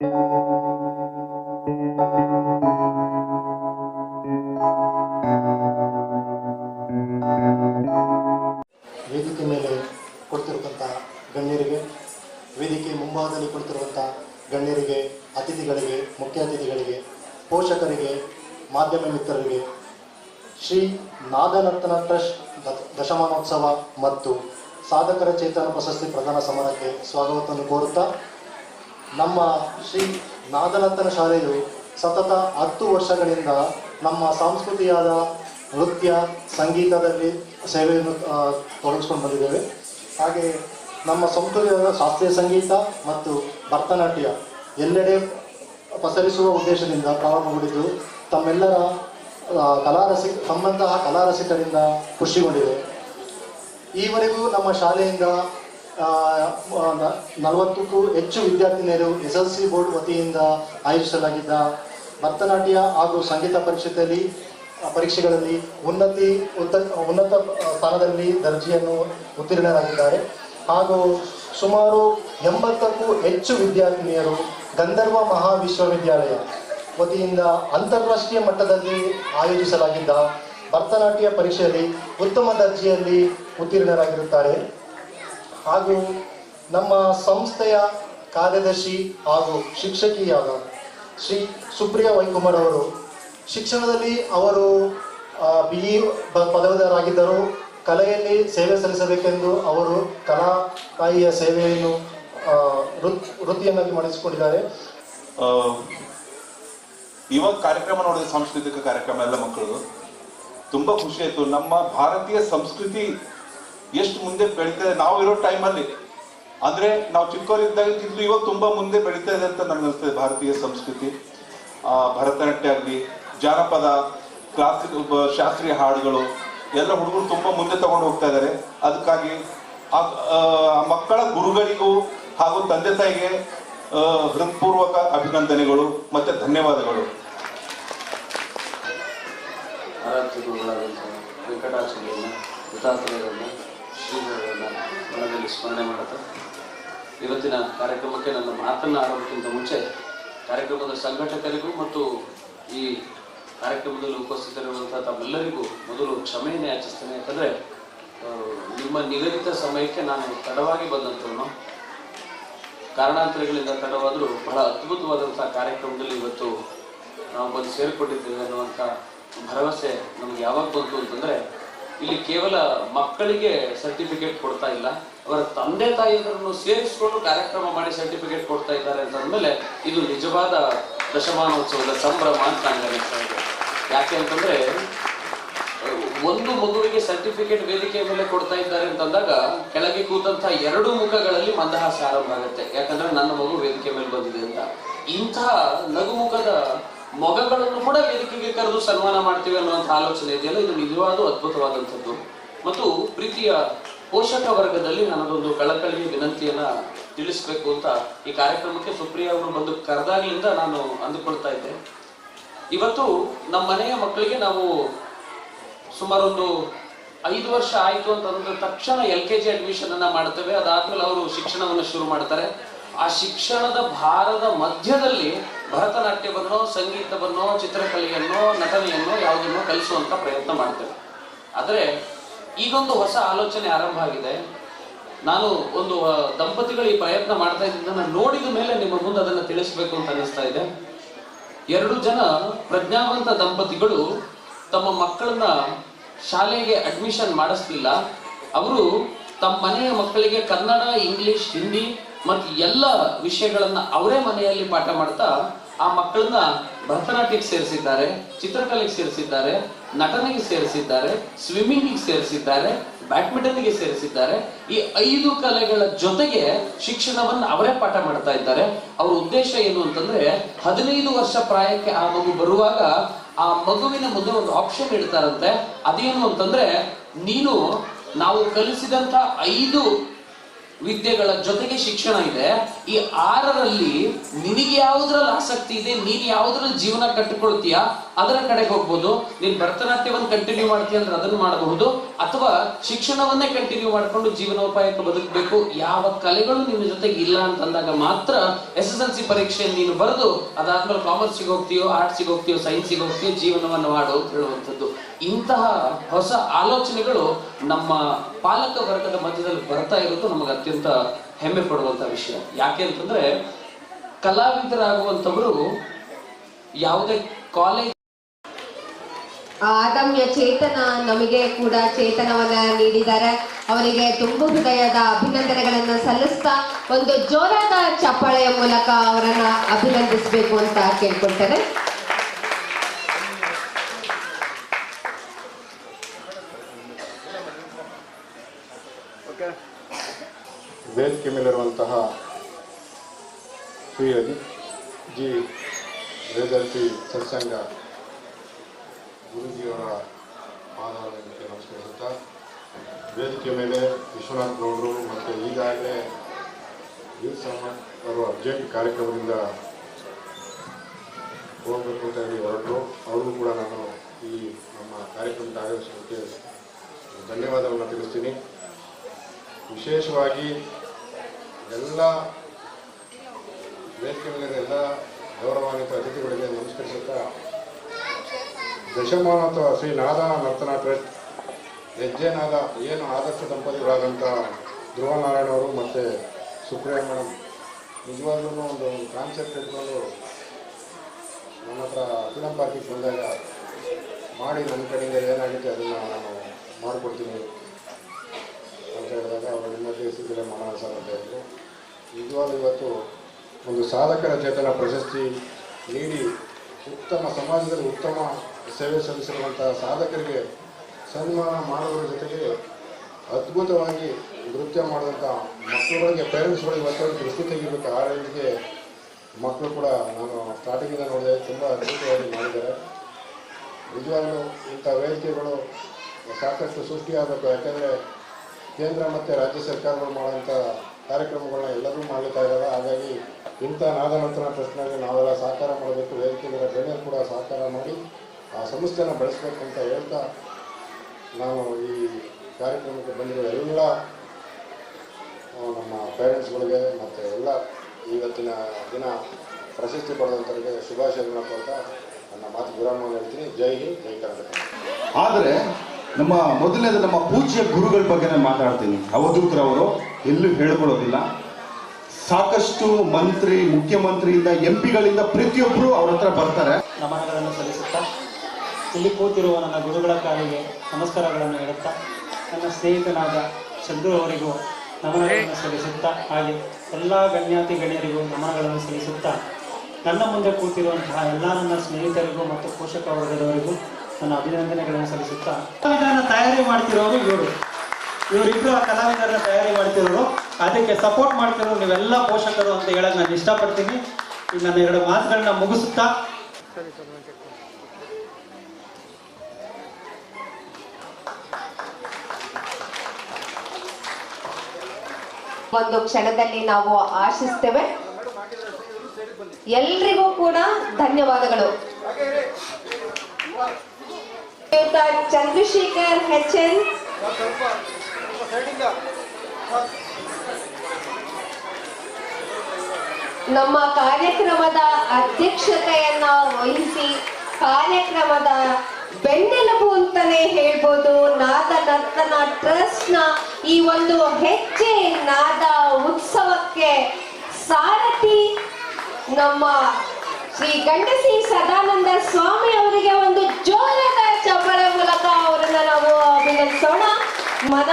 ವೇದಿಕೆ ಮೇಲೆ ಕೊಡ್ತಿರುವಂಥ ಗಣ್ಯರಿಗೆ, ವೇದಿಕೆ ಮುಂಭಾಗದಲ್ಲಿ ಕೊಡ್ತಿರುವಂಥ ಗಣ್ಯರಿಗೆ, ಅತಿಥಿಗಳಿಗೆ, ಮುಖ್ಯ ಅತಿಥಿಗಳಿಗೆ, ಪೋಷಕರಿಗೆ, ಮಾಧ್ಯಮ ಮಿತ್ರರಿಗೆ, ಶ್ರೀ ನಾದನರ್ತನ ಟ್ರಸ್ಟ್ ದಶಮಾನೋತ್ಸವ ಮತ್ತು ಸಾಧಕರ ಚೇತನ ಪ್ರಶಸ್ತಿ ಪ್ರದಾನ ಸಮಾರಂಭಕ್ಕೆ ಸ್ವಾಗತವನ್ನು ಕೋರುತ್ತಾ ನಮ್ಮ ಶ್ರೀ ನಾದನರ್ತನ ಶಾಲೆಯು ಸತತ ಹತ್ತು ವರ್ಷಗಳಿಂದ ನಮ್ಮ ಸಾಂಸ್ಕೃತಿಯಾದ ನೃತ್ಯ, ಸಂಗೀತದಲ್ಲಿ ಸೇವೆಯನ್ನು ತೊಡಗಿಸ್ಕೊಂಡು ಬಂದಿದ್ದೇವೆ. ಹಾಗೆ ನಮ್ಮ ಸಂಸ್ಕೃತಿಯಾದ ಶಾಸ್ತ್ರೀಯ ಸಂಗೀತ ಮತ್ತು ಭರತನಾಟ್ಯ ಎಲ್ಲೆಡೆ ಪಸರಿಸುವ ಉದ್ದೇಶದಿಂದ ಪ್ರಾರಂಭಗೊಂಡಿದ್ದು ತಮ್ಮೆಲ್ಲರ ಕಲಾರಸಿ ತಮ್ಮಂತಹ ಕಲಾರಸಿಕರಿಂದ ಖುಷಿಗೊಂಡಿದೆ. ಈವರೆಗೂ ನಮ್ಮ ಶಾಲೆಯಿಂದ ನಲವತ್ತಕ್ಕೂ ಹೆಚ್ಚು ವಿದ್ಯಾರ್ಥಿನಿಯರು ಎಸ್ ಎಲ್ ಸಿ ಬೋರ್ಡ್ ವತಿಯಿಂದ ಆಯೋಜಿಸಲಾಗಿದ್ದ ಭರತನಾಟ್ಯ ಹಾಗೂ ಸಂಗೀತ ಪರೀಕ್ಷೆಯಲ್ಲಿ ಪರೀಕ್ಷೆಗಳಲ್ಲಿ ಉನ್ನತಿ ಉನ್ನತ ಸ್ಥಾನದಲ್ಲಿ ದರ್ಜೆಯನ್ನು ಉತ್ತೀರ್ಣರಾಗಿದ್ದಾರೆ. ಹಾಗೂ ಸುಮಾರು ಎಂಬತ್ತಕ್ಕೂ ಹೆಚ್ಚು ವಿದ್ಯಾರ್ಥಿನಿಯರು ಗಂಧರ್ವ ಮಹಾವಿಶ್ವವಿದ್ಯಾಲಯ ವತಿಯಿಂದ ಅಂತಾರಾಷ್ಟ್ರೀಯ ಮಟ್ಟದಲ್ಲಿ ಆಯೋಜಿಸಲಾಗಿದ್ದ ಭರತನಾಟ್ಯ ಪರೀಕ್ಷೆಯಲ್ಲಿ ಉತ್ತಮ ದರ್ಜೆಯಲ್ಲಿ ಉತ್ತೀರ್ಣರಾಗಿರುತ್ತಾರೆ. ಹಾಗೂ ನಮ್ಮ ಸಂಸ್ಥೆಯ ಕಾರ್ಯದರ್ಶಿ ಹಾಗೂ ಶಿಕ್ಷಕಿಯಾದ ಶ್ರೀ ಸುಪ್ರಿಯಾ ವೈಕುಮಾರ್ ಅವರು ಶಿಕ್ಷಣದಲ್ಲಿ ಅವರು ಬಿ ಇ ಪದವೀಧರಾಗಿದ್ದರು. ಕಲೆಯಲ್ಲಿ ಸೇವೆ ಸಲ್ಲಿಸಬೇಕೆಂದು ಅವರು ಕಲಾ ತಾಯಿಯ ಸೇವೆಯನ್ನು ವೃತ್ತಿಯನ್ನಾಗಿ ಮಾಡಿಸಿಕೊಂಡಿದ್ದಾರೆ. ಇವಾಗ ಕಾರ್ಯಕ್ರಮ ನೋಡಿದ ಸಾಂಸ್ಕೃತಿಕ ಕಾರ್ಯಕ್ರಮ ಎಲ್ಲ ಮಕ್ಕಳು. ತುಂಬಾ ಖುಷಿ ಆಯ್ತು. ನಮ್ಮ ಭಾರತೀಯ ಸಂಸ್ಕೃತಿ ಎಷ್ಟು ಮುಂದೆ ಬೆಳೀತಾ ಇದೆ ನಾವು ಇರೋ ಟೈಮಲ್ಲಿ ಅಂದ್ರೆ ನಾವು ಚಿಕ್ಕವರಿದ್ದಾಗಿದ್ದು ಇವಾಗ ತುಂಬಾ ಮುಂದೆ ಬೆಳೀತಾ ಇದೆ ಅಂತ ನನಗೆ ಅನಿಸ್ತದೆ ಭಾರತೀಯ ಸಂಸ್ಕೃತಿ. ಆ, ಭರತನಾಟ್ಯ ಆಗಲಿ ಜಾನಪದ ಕ್ಲಾಸಿಕ್ ಶಾಸ್ತ್ರೀಯ ಹಾಡುಗಳು ಎಲ್ಲ ಹುಡುಗರು ತುಂಬಾ ಮುಂದೆ ತಗೊಂಡು ಹೋಗ್ತಾ ಇದ್ದಾರೆ ಅದಕ್ಕಾಗಿ ಆ ಮಕ್ಕಳ ಗುರುಗಳಿಗೂ ಹಾಗೂ ತಂದೆ ತಾಯಿಗೆ ಹೃತ್ಪೂರ್ವಕ ಅಭಿನಂದನೆಗಳು ಮತ್ತೆ ಧನ್ಯವಾದಗಳು. ಆರಾಧ್ಯ ಗುರುಗಳಾದಂಥ ಹುತಾತ್ಮರನ್ನು ಶ್ರೀಗಳನ್ನು ಮನದಲ್ಲಿ ಸ್ಮರಣೆ ಮಾಡುತ್ತಾ. ಇವತ್ತಿನ ಕಾರ್ಯಕ್ರಮಕ್ಕೆ ನನ್ನ ಮಾತನ್ನು ಆಡೋದಕ್ಕಿಂತ ಮುಂಚೆ ಕಾರ್ಯಕ್ರಮದ ಸಂಘಟಕರಿಗೂ ಮತ್ತು ಈ ಕಾರ್ಯಕ್ರಮದಲ್ಲಿ ಉಪಸ್ಥಿತರಿರುವಂತಹ ತಮ್ಮೆಲ್ಲರಿಗೂ ಮೊದಲು ಕ್ಷಮೆಯನ್ನು ಯಾಚಿಸ್ತೇನೆ ಯಾಕಂದರೆ ನಿಮ್ಮ ನಿಗದಿತ ಸಮಯಕ್ಕೆ ನಾನು ತಡವಾಗಿ ಬಂದಂಥವನು. ಕಾರಣಾಂತರಗಳಿಂದ ತಡವಾದರೂ ಬಹಳ ಅದ್ಭುತವಾದಂಥ ಕಾರ್ಯಕ್ರಮದಲ್ಲಿ ಇವತ್ತು ನಾವು ಬಂದು ಸೇರಿಕೊಂಡಿದ್ದೇವೆ ಅನ್ನುವಂಥ ಭರವಸೆ ನಮ್ಗೆ ಯಾವಾಗ ಬಂತು ಅಂತಂದ್ರೆ ಇಲ್ಲಿ ಕೇವಲ ಮಕ್ಕಳಿಗೆ ಸರ್ಟಿಫಿಕೇಟ್ ಕೊಡ್ತಾ ಇಲ್ಲ. ಅವರ ತಂದೆ ತಾಯಿಯರನ್ನು ಸೇರಿಸಿಕೊಂಡು ಕಾರ್ಯಕ್ರಮ ಮಾಡಿ ಸರ್ಟಿಫಿಕೇಟ್ ಕೊಡ್ತಾ ಇದ್ದಾರೆ ಅಂತಂದ್ಮೇಲೆ ಇದು ನಿಜವಾದ ದಶಮಾನೋತ್ಸವದ ಸಂಭ್ರಮ ಅಂತ ನನಗೆ ಇದೆ. ಯಾಕೆ ಅಂತಂದ್ರೆ, ಒಂದು ಮಗುವಿಗೆ ಸರ್ಟಿಫಿಕೇಟ್ ವೇದಿಕೆ ಮೇಲೆ ಕೊಡ್ತಾ ಇದ್ದಾರೆ ಅಂತಂದಾಗ ಕೆಳಗೆ ಕೂತಂತ ಎರಡು ಮುಖಗಳಲ್ಲಿ ಮಂದಹಾಸ ಆರಂಭ ಆಗುತ್ತೆ. ಯಾಕಂದ್ರೆ ನನ್ನ ಮಗು ವೇದಿಕೆ ಮೇಲೆ ಬಂದಿದೆ ಅಂತ. ಇಂತಹ ನಗುಮುಖದ ಮೊಗಗಳನ್ನು ಕೂಡ ವೇದಿಕೆಗೆ ಕರೆದು ಸನ್ಮಾನ ಮಾಡ್ತೀವಿ ಅನ್ನುವಂಥ ಆಲೋಚನೆ ಇದೆಯಲ್ಲ? ಇದು ನಿಜವಾದ ಅದ್ಭುತವಾದಂಥದ್ದು. ಮತ್ತು ಪ್ರೀತಿಯ ಪೋಷಕ ವರ್ಗದಲ್ಲಿ ನನ್ನದೊಂದು ಕಳಕಳಿಯ ವಿನಂತಿಯನ್ನ ತಿಳಿಸ್ಬೇಕು ಅಂತ ಈ ಕಾರ್ಯಕ್ರಮಕ್ಕೆ ಸುಪ್ರಿಯಾ ಅವರು ಬಂದು ಕರೆದಾಗ್ಲಿಂದ ನಾನು ಅಂದುಕೊಳ್ತಾ ಇದ್ದೆ. ಇವತ್ತು ನಮ್ಮ ಮನೆಯ ಮಕ್ಕಳಿಗೆ ನಾವು ಸುಮಾರೊಂದು ಐದು ವರ್ಷ ಆಯ್ತು ಅಂತಂದ್ರೆ ತಕ್ಷಣ ಎಲ್ ಕೆ ಜಿ ಅಡ್ಮಿಷನ್ ಅನ್ನ ಮಾಡ್ತೇವೆ. ಅದಾದ್ಮೇಲೆ ಅವರು ಶಿಕ್ಷಣವನ್ನು ಶುರು ಮಾಡ್ತಾರೆ. ಆ ಶಿಕ್ಷಣದ ಭಾರದ ಮಧ್ಯದಲ್ಲಿ ಭರತನಾಟ್ಯವನ್ನೋ, ಸಂಗೀತವನ್ನೋ, ಚಿತ್ರಕಲೆಯನ್ನೋ, ನಟನೆಯನ್ನೋ ಯಾವುದನ್ನೋ ಕಲಿಸುವಂತ ಪ್ರಯತ್ನ ಮಾಡ್ತೇವೆ. ಆದರೆ ಈಗೊಂದು ಹೊಸ ಆಲೋಚನೆ ಆರಂಭ ಆಗಿದೆ. ನಾನು ಒಂದು ದಂಪತಿಗಳು ಈ ಪ್ರಯತ್ನ ಮಾಡ್ತಾ ಇದ್ದನ್ನು ನೋಡಿದ ಮೇಲೆ ನಿಮ್ಮ ಮುಂದೆ ಅದನ್ನು ತಿಳಿಸಬೇಕು ಅಂತ ಅನಿಸ್ತಾ ಇದೆ. ಎರಡು ಜನ ಪ್ರಜ್ಞಾವಂತ ದಂಪತಿಗಳು ತಮ್ಮ ಮಕ್ಕಳನ್ನ ಶಾಲೆಗೆ ಅಡ್ಮಿಷನ್ ಮಾಡಿಸ್ಲಿಲ್ಲ. ಅವರು ತಮ್ಮ ಮನೆಯ ಮಕ್ಕಳಿಗೆ ಕನ್ನಡ, ಇಂಗ್ಲಿಷ್, ಹಿಂದಿ ಮತ್ತು ಎಲ್ಲ ವಿಷಯಗಳನ್ನ ಅವರೇ ಮನೆಯಲ್ಲಿ ಪಾಠ ಮಾಡ್ತಾ ಆ ಮಕ್ಕಳನ್ನ ಭರತನಾಟ್ಯಕ್ಕೆ ಸೇರಿಸಿದ್ದಾರೆ, ಚಿತ್ರಕಲೆಗೆ ಸೇರಿಸಿದ್ದಾರೆ, ನಟನೆಗೆ ಸೇರಿಸಿದ್ದಾರೆ ಸ್ವಿಮ್ಮಿಂಗಿಗೆ ಸೇರಿಸಿದ್ದಾರೆ ಬ್ಯಾಡ್ಮಿಂಟನ್ಗೆ ಸೇರಿಸಿದ್ದಾರೆ. ಈ ಐದು ಕಲೆಗಳ ಜೊತೆಗೆ ಶಿಕ್ಷಣವನ್ನು ಅವರೇ ಪಾಠ ಮಾಡ್ತಾ ಇದ್ದಾರೆ. ಅವ್ರ ಉದ್ದೇಶ ಏನು ಅಂತಂದ್ರೆ, ಹದಿನೈದು ವರ್ಷ ಪ್ರಾಯಕ್ಕೆ ಆ ಮಗು ಬರುವಾಗ ಆ ಮಗುವಿನ ಮುಂದೆ ಒಂದು ಆಪ್ಷನ್ ಇಡ್ತಾರಂತೆ. ಅದೇನು ಅಂತಂದ್ರೆ, ನೀನು ನಾವು ಕಲಿಸಿದಂತ ಐದು ವಿದ್ಯೆಗಳ ಜೊತೆಗೆ ಶಿಕ್ಷಣ ಇದೆ. ಈ ಆರರಲ್ಲಿ ನಿನಗೆ ಯಾವುದ್ರಲ್ಲಿ ಆಸಕ್ತಿ ಇದೆ, ನೀನ್ ಯಾವುದ್ರಲ್ಲಿ ಜೀವನ ಕಟ್ಟಿಕೊಳ್ತೀಯಾ, ಅದರ ಕಡೆಗೆ ಹೋಗ್ಬೋದು. ನೀನ್ ಭರತನಾಟ್ಯವನ್ನು ಕಂಟಿನ್ಯೂ ಮಾಡ್ತೀಯ ಅಂದ್ರೆ ಅದನ್ನು ಮಾಡಬಹುದು. ಅಥವಾ ಶಿಕ್ಷಣವನ್ನೇ ಕಂಟಿನ್ಯೂ ಮಾಡಿಕೊಂಡು ಜೀವನೋಪಾಯಕ್ಕೆ ಬದುಕಬೇಕು. ಯಾವ ಕಲೆಗಳು ನಿನ್ನ ಜೊತೆಗೆ ಇಲ್ಲ ಅಂತಂದಾಗ ಮಾತ್ರ ಎಸ್ ಎಸ್ ಎಲ್ ಸಿ ಪರೀಕ್ಷೆ ನೀನು ಬರೆದು ಅದಾದ್ಮೇಲೆ ಕಾಮರ್ಸ್ಗೆ ಹೋಗ್ತೀಯೋ ಆರ್ಟ್ಸ್ಗೆ ಹೋಗ್ತೀಯೋ ಸೈನ್ಸ್ಗೆ ಹೋಗ್ತೀಯೋ ಜೀವನವನ್ನು ಮಾಡು ಅಂತ ಹೇಳುವಂಥದ್ದು. ಇಂತಹ ಹೊಸ ಆಲೋಚನೆಗಳು ನಮ್ಮ ಪಾಲಕ ವರ್ಗದ ಮಧ್ಯದಲ್ಲಿ ಬರ್ತಾ ಇರೋದು ನಮಗೆ ಅತ್ಯಂತ ಹೆಮ್ಮೆ ಪಡುವಂತ ವಿಷಯ. ಯಾಕೆ ಅಂತಂದ್ರೆ ಕಲಾವಿದರಾಗುವಂತವರು ಯಾವುದೇ ಕಾಲೇಜ್ ಅದಮ್ಯ ಚೇತನ ನಮಗೆ ಕೂಡ ಚೇತನವನ್ನ ನೀಡಿದ್ದಾರೆ. ಅವರಿಗೆ ತುಂಬು ಹೃದಯದ ಅಭಿನಂದನೆಗಳನ್ನ ಸಲ್ಲಿಸ್ತಾ ಒಂದು ಜೋರಾದ ಚಪ್ಪಾಳೆಯ ಮೂಲಕ ಅವರನ್ನ ಅಭಿನಂದಿಸಬೇಕು ಅಂತ ಕೇಳ್ಕೊಳ್ತೇನೆ. ವೇದಿಕೆ ಮೇಲಿರುವಂತಹ ಶ್ರೀ ಜಿ ವೇದರ್ತಿ ಸತ್ಸಂಗ ಗುರುಜಿಯವರ ಪಾದಗಳಿಗೆ ನಮಸ್ಕರಿಸುತ್ತಾ ವೇದಿಕೆ ಮೇಲೆ ವಿಶ್ವನಾಥ್ ಗೌಡರು ಮತ್ತು ಈಗಾಗಲೇ ವೀರ್ ಸಮಾಜ್ ಅವರು ಅರ್ಜೆಂಟ್ ಕಾರ್ಯಕ್ರಮದಿಂದ ಹೋಗಬೇಕು ಅಂತ ಹೇಳಿ ಹೊರಟರು. ಅವ್ರಿಗೂ ಕೂಡ ನಾನು ಈ ನಮ್ಮ ಕಾರ್ಯಕ್ರಮದ ಆಗಮಿಸೋದಕ್ಕೆ ಧನ್ಯವಾದವನ್ನು ತಿಳಿಸ್ತೀನಿ. ವಿಶೇಷವಾಗಿ ಎಲ್ಲ ವೇದಿಕೆ ಎಲ್ಲ ಗೌರವಾನ್ವಿತ ಅತಿಥಿಗಳಿಗೆ ನಮಸ್ಕರಿಸುತ್ತಾ ದಶಮಾನತ ಶ್ರೀ ನಾದ ನರ್ತನ ಟ್ರಸ್ಟ್ ಹೆಜ್ಜೆನಾದ ಏನು ಆದರ್ಶ ದಂಪತಿಗಳಾದಂಥ ಧ್ರುವನಾರಾಯಣ ಅವರು ಮತ್ತು ಸುಪ್ರಿಯಾ ಮೇಡಮ್ ನಿಜವಾಗ್ಲೂ ಒಂದು ಕಾನ್ಸೆಪ್ಟ್ ಇಟ್ಕೊಂಡು ನನ್ನ ಹತ್ರ ಫಿಲಂ ಪಾರ್ಕಿಗೆ ಬಂದಾಗ ಮಾಡಿ ನನ್ನ ಕಡೆಯಿಂದ ಏನಾಗುತ್ತೆ ಅದನ್ನು ನಾನು ಮಾಡಿಕೊಡ್ತೀನಿ ನಿಮ್ಮ ದೇಶದಲ್ಲೇ ಮಾಡೋಣ ನಿಜವಾದ ಇವತ್ತು ಒಂದು ಸಾಧಕರ ಚೇತನ ಪ್ರಶಸ್ತಿ ನೀಡಿ ಉತ್ತಮ ಸಮಾಜದಲ್ಲಿ ಉತ್ತಮ ಸೇವೆ ಸಲ್ಲಿಸಿರುವಂತಹ ಸಾಧಕರಿಗೆ ಸನ್ಮಾನ ಮಾಡುವುದರ ಜೊತೆಗೆ ಅದ್ಭುತವಾಗಿ ನೃತ್ಯ ಮಾಡಿದಂಥ ಮಕ್ಕಳುಗಳಿಗೆ ಪೇರೆಂಟ್ಸ್ಗಳು ಇವತ್ತು ದೃಷ್ಟಿ ತೆಗಿಬೇಕು. ಆ ಮಕ್ಕಳು ಕೂಡ ನಾನು ಸ್ಟಾರ್ಟಿಂಗಿಂದ ನೋಡಿದೆ. ತುಂಬ ಅದ್ಭುತವಾಗಿ ಮಾಡಿದ್ದಾರೆ. ನಿಜವಾಗ್ಲೂ ಇಂಥ ವೇದಿಕೆಗಳು ಸಾಕಷ್ಟು ಸೃಷ್ಟಿಯಾಗಬೇಕು. ಯಾಕೆಂದರೆ ಕೇಂದ್ರ ಮತ್ತು ರಾಜ್ಯ ಸರ್ಕಾರಗಳು ಮಾಡುವಂಥ ಕಾರ್ಯಕ್ರಮಗಳನ್ನ ಎಲ್ಲರೂ ಮಾಡ್ತಾ ಇದ್ದಾರೆ ಹಾಗಾಗಿ ಇಂಥ ನಾಗನಂತನ ಟ್ರಸ್ಟ್ನಲ್ಲಿ ನಾವೆಲ್ಲ ಸಹಕಾರ ಮಾಡಬೇಕು. ವೇದಿಕೆಗಳ ಗಣ್ಯರು ಕೂಡ ಸಹಕಾರ ಮಾಡಿ ಆ ಸಂಸ್ಥೆನ ಬೆಳೆಸಬೇಕು ಅಂತ ಹೇಳ್ತಾ ನಾನು ಈ ಕಾರ್ಯಕ್ರಮಕ್ಕೆ ಬಂದಿರೋ ಎಲ್ಲ ನಮ್ಮ ಪೇರೆಂಟ್ಸ್ಗಳಿಗೆ ಮತ್ತು ಎಲ್ಲ ಇವತ್ತಿನ ದಿನ ಪ್ರಶಸ್ತಿ ಪಡೆದಂಥವ್ರಿಗೆ ಶುಭಾಶಯಗಳನ್ನ ಕೊಡ್ತಾ ನನ್ನ ಮಾತು ವಿರಾಮ ಹೇಳ್ತೀನಿ. ಜೈ ಹಿಂದ್, ಜೈ ಕರ್ನಾಟಕ. ಆದರೆ ನಮ್ಮ ಮೊದಲನೇದು ನಮ್ಮ ಪೂಜ್ಯ ಗುರುಗಳ ಬಗ್ಗೆ ನಾನು ಮಾತಾಡ್ತೀನಿ. ಅವಧೂತರವರು ಎಲ್ಲೂ ಹೇಳ್ಕೊಳ್ಳೋದಿಲ್ಲ. ಸಾಕಷ್ಟು ಮಂತ್ರಿ, ಮುಖ್ಯಮಂತ್ರಿಯಿಂದ, ಎಂ ಪಿಗಳಿಂದ ಪ್ರತಿಯೊಬ್ಬರು ಅವ್ರ ಹತ್ರ ಬರ್ತಾರೆ. ನಮನಗಳನ್ನು ಸಲ್ಲಿಸುತ್ತಾ, ಇಲ್ಲಿ ಕೂತಿರುವ ನನ್ನ ಗುರುಗಳ ಕಾಲಿಗೆ ನಮಸ್ಕಾರಗಳನ್ನು ಹೇಳುತ್ತಾ, ನನ್ನ ಸ್ನೇಹಿತನಾದ ಚಂದ್ರು ಅವರಿಗೂ ನಮನಗಳನ್ನು ಸಲ್ಲಿಸುತ್ತಾ, ಹಾಗೆ ಎಲ್ಲ ಗಣ್ಯಾತಿ ಗಣ್ಯರಿಗೂ ನಮನಗಳನ್ನು ಸಲ್ಲಿಸುತ್ತಾ, ನನ್ನ ಮುಂದೆ ಕೂತಿರುವಂತಹ ಎಲ್ಲ ನನ್ನ ಸ್ನೇಹಿತರಿಗೂ ಮತ್ತು ಪೋಷಕ ವರ್ಗದವರಿಗೂ ನನ್ನ ಅಭಿನಂದನೆಗಳನ್ನು ಸಲ್ಲಿಸುತ್ತಾ ಕಲಾವಿದರನ್ನ ತಯಾರಿ ಮಾಡ್ತಿರೋರು ಇವರು. ಇವರಿಬ್ಬರು ಆ ಕಲಾವಿದರನ್ನ ತಯಾರಿ ಮಾಡ್ತಿರೋರು. ಅದಕ್ಕೆ ಸಪೋರ್ಟ್ ಮಾಡ್ತಿರೋ ನೀವೆಲ್ಲ ಪೋಷಕರು ಅಂತ ಹೇಳಕ್ ನಾನು ಇಷ್ಟಪಡ್ತೀನಿ. ನನ್ನ ಎರಡು ಮಾತುಗಳನ್ನ ಮುಗಿಸುತ್ತಾ. ಒಂದು ಕ್ಷಣದಲ್ಲಿ ನಾವು ಆಶಿಸ್ತೇವೆ. ಎಲ್ರಿಗೂ ಕೂಡ ಧನ್ಯವಾದಗಳು. ಶ್ರೀಯುತ ಚಂದ್ರಶೇಖರ್ ಹೆಚ್ ಎನ್ ನಮ್ಮ ಕಾರ್ಯಕ್ರಮದ ಅಧ್ಯಕ್ಷತೆಯನ್ನ ವಹಿಸಿ ಕಾರ್ಯಕ್ರಮದ ಬೆನ್ನೆಲುಬು ಅಂತಾನೆ ಹೇಳ್ಬೋದು. ನಾದ ನರ್ತನ ಟ್ರಸ್ಟ್ನ ಈ ಒಂದು ಹೆಜ್ಜೆ, ನಾದ ಉತ್ಸವಕ್ಕೆ ಸಾರಥಿ ನಮ್ಮ ಶ್ರೀ ಗಂಡಸಿ ಸದಾನಂದ ಸ್ವಾಮಿ ಅವರಿಗೆ ಒಂದು ಜೋರಾದ ಚಪ್ಪಳ ಮೂಲಕ ಅವರನ್ನ ನಾವು ಅಭಿನಂದಿಸೋಣ ಮನ.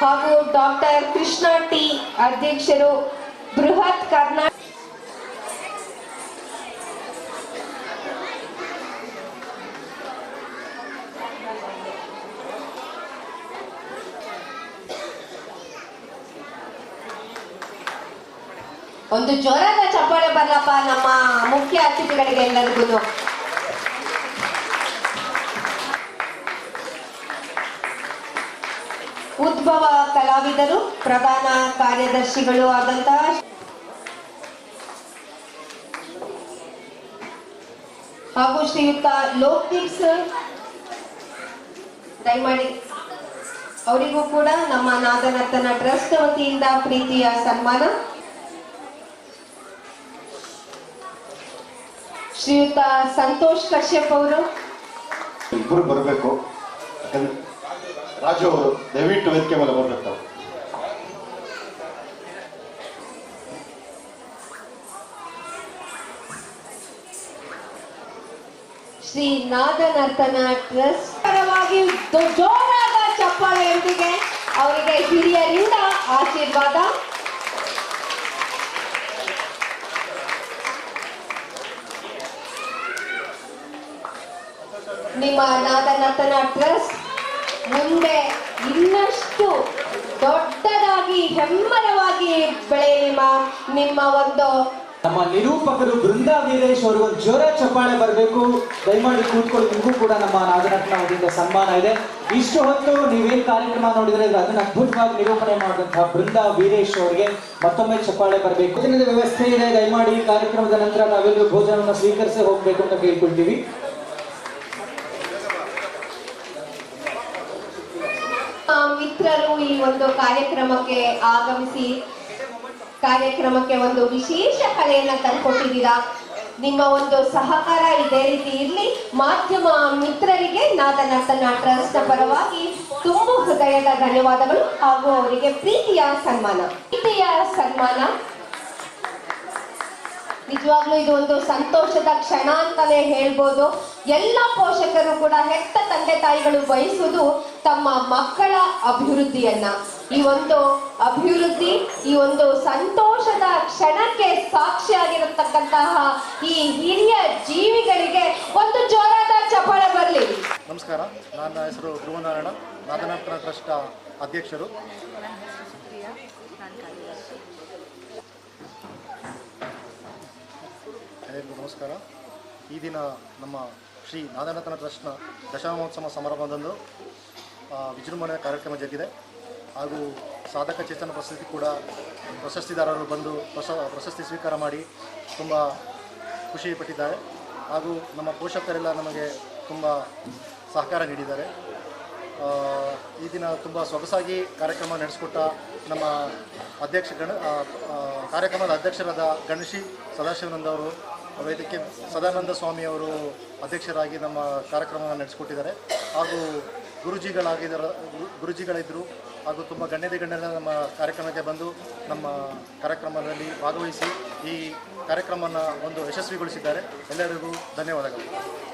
ಹಾಗೂ ಡಾಕ್ಟರ್ ಕೃಷ್ಣ ಟಿ ಅಧ್ಯಕ್ಷರು ಬೃಹತ್ ಕರ್ನಾಟಕ ಒಂದು ಜೋರಾದ ಚಪ್ಪಳೆ ಬರ್ಲಪ್ಪ ನಮ್ಮ ಅತಿಥಿಗಳಿಗೆ ಎಲ್ಲರಿಗೂ ಉದ್ಭವ ಕಲಾವಿದರು, ಪ್ರಧಾನ ಕಾರ್ಯದರ್ಶಿಗಳು ಆದಂತಹ ಹಾಗೂ ಶ್ರೀಯುತ ಲೋಕದೀಪ್ ಸರ್, ದಯಮಾಡಿ ಅವರಿಗೂ ಕೂಡ ನಮ್ಮ ನಾಗನರ್ತನ ಟ್ರಸ್ಟ್ ವತಿಯಿಂದ ಪ್ರೀತಿಯ ಸನ್ಮಾನ. ಶ್ರೀಯುತ ಸಂತೋಷ್ ಕಶ್ಯಪ್ ಅವರು. ಇಬ್ಬರು ಬರಬೇಕು. ಯಾಕಂದ್ರೆ ರಾಜು ಅವರು ದಯವಿಟ್ಟು ವೇದಿಕೆ ಮೇಲೆ ಬರ್ಬೇಕು. ಶ್ರೀ ನಾಗನರ್ತನ ಟ್ರಸ್ಟ್. ಪರವಾಗಿ ಜೋರಾದ ಚಪ್ಪಾಳೆಯೊಂದಿಗೆ ಅವರಿಗೆ ಹಿರಿಯರಿಂದ ಆಶೀರ್ವಾದ. ನಿಮ್ಮ ನಾದನರ್ತನ ಟ್ರಸ್ಟ್ ಮುಂದೆ ಇನ್ನಷ್ಟು ದೊಡ್ಡದಾಗಿ ಹೆಮ್ಮರವಾಗಿ ಬೆಳೆಯಲಿ ನಿಮ್ಮ ಒಂದು ನಮ್ಮ ನಿರೂಪಕರು ಬೃಂದಾ ವೀರೇಶ್ ಅವರು ಒಂದು ಜೋರ ಚಪ್ಪಾಳೆ ಬರಬೇಕು. ದಯಮಾಡಿ ಕೂತ್ಕೊಳ್ಳಿ ನಿಮಗೂ ಕೂಡ ನಮ್ಮ ನಾಗರತ್ನ ಅವರಿಂದ ಸನ್ಮಾನ ಇದೆ. ಇಷ್ಟು ಹೊತ್ತು ನೀವೇನು ಕಾರ್ಯಕ್ರಮ ನೋಡಿದ್ರೆ ಅದನ್ನ ಅದ್ಭುತವಾಗಿ ನಿರೂಪಣೆ ಮಾಡಿದಂತಹ ಬೃಂದಾ ವೀರೇಶ್ ಅವರಿಗೆ ಮತ್ತೊಮ್ಮೆ ಚಪ್ಪಾಳೆ ಬರಬೇಕು. ಭೋಜನದ ವ್ಯವಸ್ಥೆ ಇದೆ. ದಯಮಾಡಿ ಕಾರ್ಯಕ್ರಮದ ನಂತರ ನಾವೆಲ್ಲರೂ ಭೋಜನವನ್ನು ಸ್ವೀಕರಿಸಿ ಹೋಗ್ಬೇಕು ಅಂತ ಕೇಳ್ಕೊಳ್ತೀವಿ ಆ, ಮಿತ್ರರು ಈ ಒಂದು ಕಾರ್ಯಕ್ರಮಕ್ಕೆ ಆಗಮಿಸಿ, ಕಾರ್ಯಕ್ರಮಕ್ಕೆ ಒಂದು ವಿಶೇಷ ಕಲೆಯನ್ನ ತಂದ್ಕೊಟ್ಟಿದ್ದೀರಾ? ನಿಮ್ಮ ಒಂದು ಸಹಕಾರ ಇದೇ ರೀತಿ ಇರಲಿ. ಮಾಧ್ಯಮ ಮಿತ್ರರಿಗೆ ನಾದನರ್ತನ ಟ್ರಸ್ಟ್ ಪರವಾಗಿ ತುಂಬು ಹೃದಯದ ಧನ್ಯವಾದಗಳು ಹಾಗೂ ಅವರಿಗೆ ಪ್ರೀತಿಯ ಸನ್ಮಾನ. ಪ್ರೀತಿಯ ಸನ್ಮಾನ. ನಿಜವಾಗ್ಲೂ ಇದು ಒಂದು ಸಂತೋಷದ ಕ್ಷಣ ಅಂತಲೇ ಹೇಳ್ಬೋದು. ಎಲ್ಲ ಪೋಷಕರು ಕೂಡ ಹೆತ್ತ ತಂದೆ ತಾಯಿಗಳು ಬಯಸುವುದು ತಮ್ಮ ಮಕ್ಕಳ ಅಭಿವೃದ್ಧಿಯನ್ನ. ಈ ಒಂದು ಅಭಿವೃದ್ಧಿ ಈ ಒಂದು ಸಂತೋಷದ ಕ್ಷಣಕ್ಕೆ ಸಾಕ್ಷಿಯಾಗಿರತಕ್ಕಂತಹ ಈ ಹಿರಿಯ ಜೀವಿಗಳಿಗೆ ಒಂದು ಜೋರಾದ ಚಪಳ ಬರಲಿ. ನಮಸ್ಕಾರ ನನ್ನ ಹೆಸರು ಧ್ರುವನಾರಾಯಣ ಟ್ರಸ್ಟ್ ಅಧ್ಯಕ್ಷರು. ಎಲ್ಲರಿಗೂ ನಮಸ್ಕಾರ. ಈ ದಿನ ನಮ್ಮ ಶ್ರೀ ನಾದನಾಥನ ಟ್ರಸ್ಟ್ನ ದಶಮಹೋತ್ಸವ ಸಮಾರಂಭದಂದು ವಿಜೃಂಭಣೆಯ ಕಾರ್ಯಕ್ರಮ ಜರುಗಿದೆ. ಹಾಗೂ ಸಾಧಕ ಚೇತನ ಪ್ರಶಸ್ತಿ ಕೂಡ ಪ್ರಶಸ್ತಿದಾರರು ಬಂದು ಪ್ರಶ ಪ್ರಶಸ್ತಿ ಸ್ವೀಕಾರ ಮಾಡಿ ತುಂಬ ಖುಷಿ ಪಟ್ಟಿದ್ದಾರೆ. ಹಾಗೂ ನಮ್ಮ ಪೋಷಕರೆಲ್ಲ ನಮಗೆ ತುಂಬ ಸಹಕಾರ ನೀಡಿದ್ದಾರೆ. ಈ ದಿನ ತುಂಬ ಸೊಗಸಾಗಿ ಕಾರ್ಯಕ್ರಮ ನಡೆಸಿಕೊಟ್ಟ ನಮ್ಮ ಅಧ್ಯಕ್ಷ ಗಣ ಕಾರ್ಯಕ್ರಮದ ಅಧ್ಯಕ್ಷರಾದ ಗಣೇಶಿ ಸದಾಶಿವನಂದ ವೇದಿಕೆ ಸದಾನಂದ ಸ್ವಾಮಿಯವರು ಅಧ್ಯಕ್ಷರಾಗಿ ನಮ್ಮ ಕಾರ್ಯಕ್ರಮವನ್ನು ನಡೆಸಿಕೊಟ್ಟಿದ್ದಾರೆ. ಹಾಗೂ ಗುರುಜಿಗಳಾಗಿದ್ದಾರೆ ಗುರು- ಗುರುಜಿಗಳಿದ್ದರು ಹಾಗೂ ತುಂಬ ಗಣ್ಯತೆ ಗಣ್ಯರ ನಮ್ಮ ಕಾರ್ಯಕ್ರಮಕ್ಕೆ ಬಂದು ನಮ್ಮ ಕಾರ್ಯಕ್ರಮದಲ್ಲಿ ಭಾಗವಹಿಸಿ ಈ ಕಾರ್ಯಕ್ರಮವನ್ನು ಒಂದು ಯಶಸ್ವಿಗೊಳಿಸಿದ್ದಾರೆ. ಎಲ್ಲರಿಗೂ ಧನ್ಯವಾದಗಳು.